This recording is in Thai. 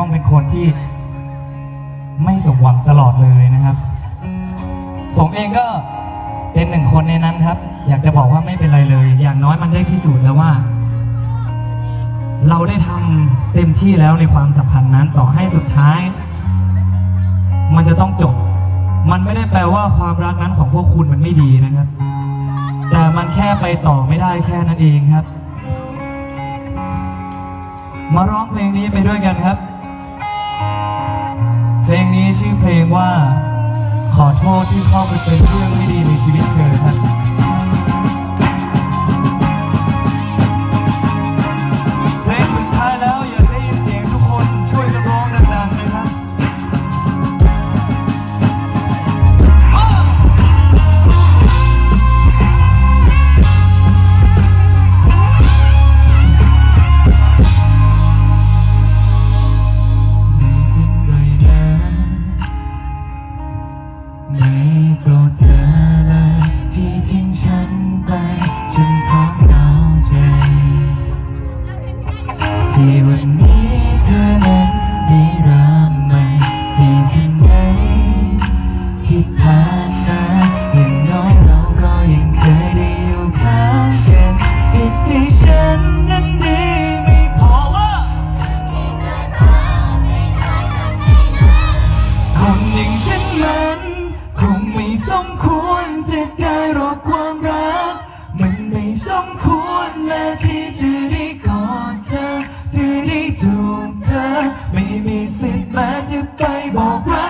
ต้องเป็นคนที่ไม่สมหวังตลอดเลยนะครับ ผมเองก็เป็นหนึ่งคนในนั้นครับ อยากจะบอกว่าไม่เป็นไรเลย อย่างน้อยมันได้พิสูจน์แล้วว่า เราได้ทำเต็มที่แล้วในความสัมพันธ์นั้นต่อให้สุดท้าย มันจะต้องจบ มันไม่ได้แปลว่าความรักนั้นของพวกคุณมันไม่ดีนะครับ แต่มันแค่ไปต่อไม่ได้แค่นั้นเองครับ มาร้องเพลงนี้ไปด้วยกันครับ ลงนี้ชื่อเพลงว่า ขอโทษที่เข้าไปเป็นเรื่องไม่ดีในชีวิตเธอครับ ไม่โกรธเธอเลยที่ทิ้งฉันไป ฉันพร้อมเข้าใจที่วัน มควรจะได้รับความรัก มันไม่สมควรและที่จะได้กอดเธอ จะได้จูบเธอ ไม่มีสิทธิ์แม้จะไปบอกรัก